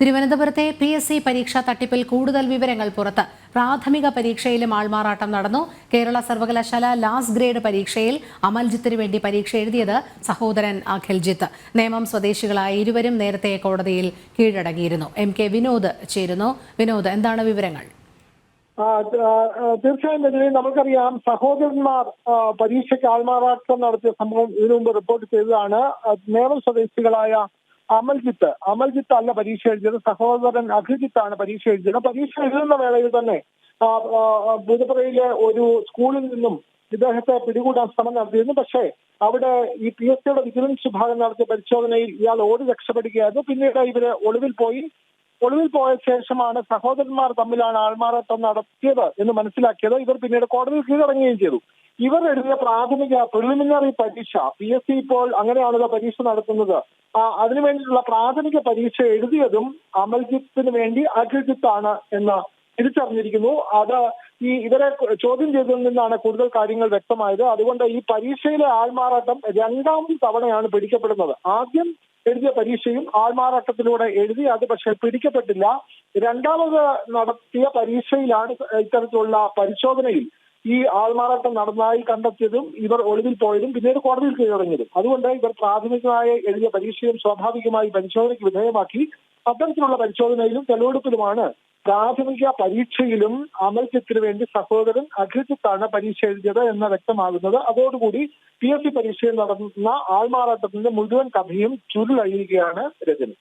തിരുവനന്തപുരത്തെ P S C പരീക്ഷാ തട്ടിപ്പിൽ കൂടുതൽ വിവരങ്ങൾ പുറത്ത്. പ്രാഥമിക പരീക്ഷയിലും ആൾമാറാട്ടം നടന്നു. കേരള സർവകലാശാല ലാസ്റ്റ് ഗ്രേഡ് പരീക്ഷയിൽ അമൽജിത്തിന് വേണ്ടി പരീക്ഷ എഴുതിയത് സഹോദരൻ അഖിൽജിത്ത്. നേമം സ്വദേശികളായ ഇരുവരും നേരത്തെ കോടതിയിൽ കീഴടങ്ങിയിരുന്നു. എം കെ വിനോദ് ചേരുന്നു. വിനോദ് എന്താണ് വിവരങ്ങൾ? തീർച്ചയായും രജനി നമുക്കറിയാം സഹോദരന്മാർ പരീക്ഷയ്ക്ക് ആൾമാറാട്ടം നടത്തിയ സംഭവം ഇതിനു മുമ്പ് റിപ്പോർട്ട് ചെയ്തതാണ് നേമം സ്വദേശികളായ അമൽജിത്ത് അമൽജിത്ത് അല്ല പരീക്ഷ എഴുതിയത്. സഹോദരൻ അഖിൽജിത്താണ് പരീക്ഷ എഴുതിയത്. പരീക്ഷ എഴുതുന്ന വേളയിൽ തന്നെ ബുധപുരയിലെ ഒരു സ്കൂളിൽ നിന്നും ഇദ്ദേഹത്തെ പിടികൂടാൻ ശ്രമം നടത്തിയിരുന്നു. പക്ഷേ അവിടെ ഈ പി എസ് സിയുടെ വിജിലൻസ് വിഭാഗം നടത്തിയ പരിശോധനയിൽ ഇയാൾ ഓടി രക്ഷപ്പെടുകയായിരുന്നു. പിന്നീട് ഇവർ ഒളിവിൽ പോയി. ഒളിവിൽ പോയ ശേഷമാണ് സഹോദരന്മാർ തമ്മിലാണ് ആൾമാറാട്ടം നടത്തിയത് എന്ന് മനസ്സിലാക്കിയത്. ഇവർ പിന്നീട് കോടതിയിൽ കീഴടങ്ങുകയും ചെയ്തു. ഇവർ എഴുതിയ പ്രാഥമിക പ്രിലിമിനറി പരീക്ഷ പി എസ് സി ഇപ്പോൾ അങ്ങനെയാണല്ലോ പരീക്ഷ നടത്തുന്നത്. അതിനു വേണ്ടിയിട്ടുള്ള പ്രാഥമിക പരീക്ഷ എഴുതിയതും അമൽജിത്തിന് വേണ്ടി അഖിൽജിത്താണ് എന്ന് തിരിച്ചറിഞ്ഞിരിക്കുന്നു. അത് ഈ ഇവരെ ചോദ്യം ചെയ്തതിൽ നിന്നാണ് കൂടുതൽ കാര്യങ്ങൾ വ്യക്തമായത്. അതുകൊണ്ട് ഈ പരീക്ഷയിലെ ആൾമാറാട്ടം രണ്ടാം തവണയാണ് പിടിക്കപ്പെടുന്നത്. ആദ്യം എഴുതിയ പരീക്ഷയും ആൾമാറാട്ടത്തിലൂടെ എഴുതി അത് പക്ഷെ പിടിക്കപ്പെട്ടില്ല. രണ്ടാമത് നടത്തിയ പരീക്ഷയിലാണ് ഇത്തരത്തിലുള്ള പരിശോധനയിൽ ഈ ആൾമാറാട്ടം നടന്നതായി കണ്ടെത്തിയതും ഇവർ ഒളിവിൽ പോയതും പിന്നീട് കോടതിയിൽ കീഴടങ്ങിയതും. അതുകൊണ്ട് ഇവർ പ്രാഥമികമായി എഴുതിയ പരീക്ഷയും സ്വാഭാവികമായി പരിശോധനയ്ക്ക് വിധേയമാക്കി അത്തരത്തിലുള്ള പരിശോധനയിലും തെളിവെടുപ്പിലുമാണ് പ്രാഥമിക പരീക്ഷയിലും അമൽജിത്തിന് വേണ്ടി സഹോദരൻ അഖിൽജിത്താണ് പരീക്ഷ എഴുതിയത് എന്ന് വ്യക്തമാകുന്നത്. അതോടുകൂടി പി എസ് സി പരീക്ഷയിൽ നടന്ന ആൾമാറാട്ടത്തിന്റെ മുഴുവൻ കഥയും ചുരുളഴിയുകയാണ് രജനി.